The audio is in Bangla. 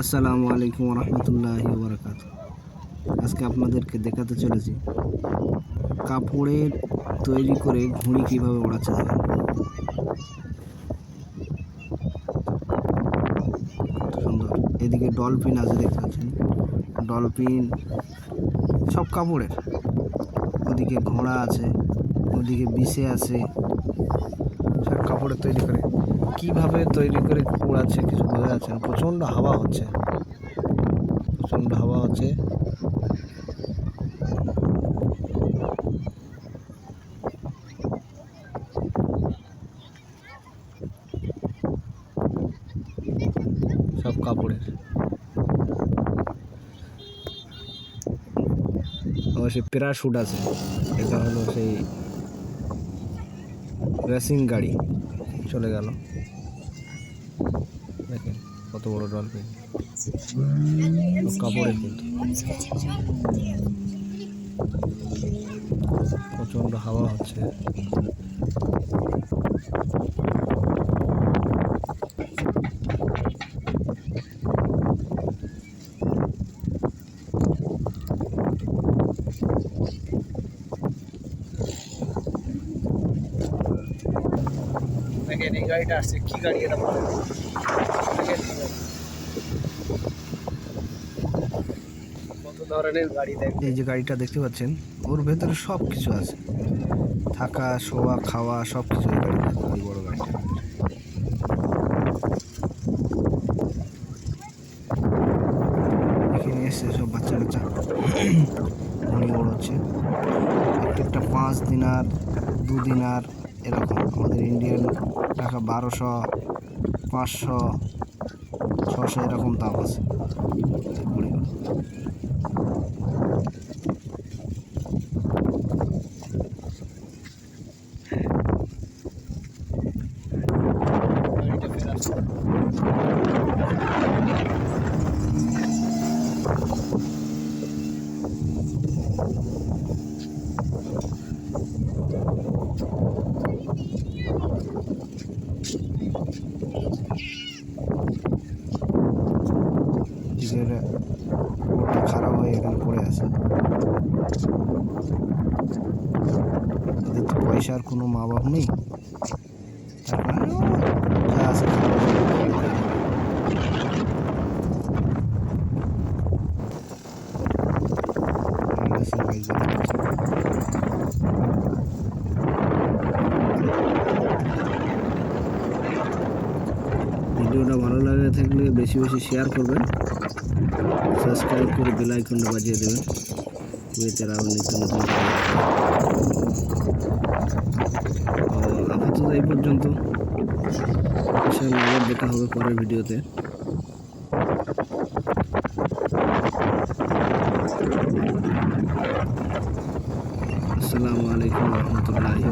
আসসালামু আলাইকুম রহমতুল্লাহ বরকাত আজকে আপনাদেরকে দেখাতে চলেছি কাপড়ের তৈরি করে ঘুড়ি কীভাবে ওড়াচ্ছে দেখেন। সুন্দর। এদিকে ডলফিন আছে দেখতে পাচ্ছেন। ডলফিন সব কাপড়ের। ওদিকে ঘোড়া আছে, ওদিকে বিষে আছে, সব কাপড়ের তৈরি করে। কীভাবে তৈরি করে উড়াচ্ছে কিছু বোঝা যাচ্ছে না। প্রচণ্ড হাওয়া হচ্ছে। প্রচণ্ড হাওয়া হচ্ছে। সব কাপড়ের। আমার সেই প্যারাশুট আছে। এটা হলো সেই রেসিং গাড়ি। চলে গেল। দেখেন কত বড় ডলফিন সব কাপড়ের কিন্তু। প্রচণ্ড হাওয়া হচ্ছে। দেখেন, এই গাড়িটা আসছে। কি গাড়ি এটা বলেন? দেখেন কত ধরনের গাড়ি দেখেন। এই যে গাড়িটা দেখতে পাচ্ছেন, ওর ভেতরে সব কিছু আছে। থাকা, শোয়া, খাওয়া সব কিছু বড় গাড়িটা। এখানে এসছে সব বাচ্চা কাচ্চা। ঘুড়ি ওড়াচ্ছে প্রত্যেকটা পাঁচ দিনার দু দিনার এরকম। আমাদের ইন্ডিয়ান টাকা বারোশো পাঁচশো ছশো এরকম দাম আছে। এই ঘুড়িগুলো গাড়িটা ফের আসছে। নিজের খারাপ হয়ে এখানে পড়ে আছে। পয়সার কোনো মা বাপ নেই খারাপ হয়ে গেছে। এই আছে গাড়ি দেখতে পাচ্ছেন। ভিডিওটা ভালো লাগে থাকলে বেশি বেশি শেয়ার করবেন। সাবস্ক্রাইব করে বেল আইকনটা বাজিয়ে দেবেন। কুয়েতের আরও নিত্য নতুন আপাতত এই পর্যন্ত। আবার দেখা হবে পরের ভিডিওতে। আসসালামু আলাইকুম রহমতুল্লাহি